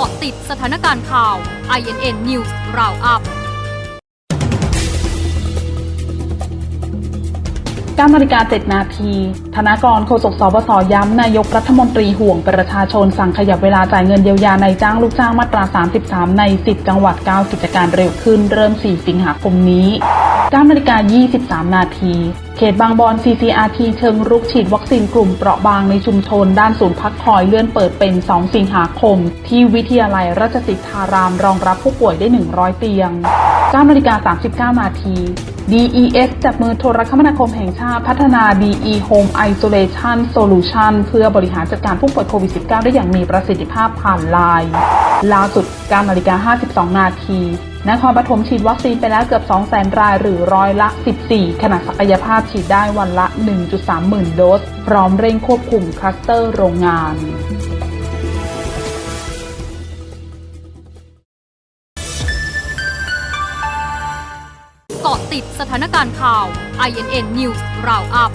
าะติดสถานการณ์ข่าว INN News Roundup 9นาฬิกา7นาที ธนากรโฆษกสบสย้ำนายกรัฐมนตรีห่วงประชาชนสั่งขยับเวลาจ่ายเงินเยียวยาในจ้างลูกจ้างมาตรา 33 ใน 10 จังหวัด 9 กิจการเร็วขึ้น เริ่ม 4 สิงหาคมนี้ 9นาฬิกา23 นาทีเขตบางบอน CCRT เชิงรุกฉีดวัคซีนกลุ่มเปราะบางในชุมชน ด้านศูนย์พักคอยเลื่อนเปิดเป็น 2 สิงหาคม ที่วิทยาลัยราชสิทธารามรองรับผู้ป่วยได้ 100 เตียง9นาฬิกา39 นาที DES จับมือโทรคมนาคมแห่งชาติพัฒนา DE Home Isolation Solution เพื่อบริหารจัดการผู้ป่วยโควิด -19 ได้อย่างมีประสิทธิภาพผ่านไลน์ ล่าสุด9นาฬิกา52 นาทีนครปฐมฉีดวัคซีนไปแล้วเกือบ 200,000 รายหรือร้อยละ 14 ขณะศักยภาพฉีดได้วันละ 1.3 หมื่นโดส พร้อมเร่งควบคุมคลัสเตอร์โรงงานเกาะติดสถานการณ์ข่าว INN News Roundup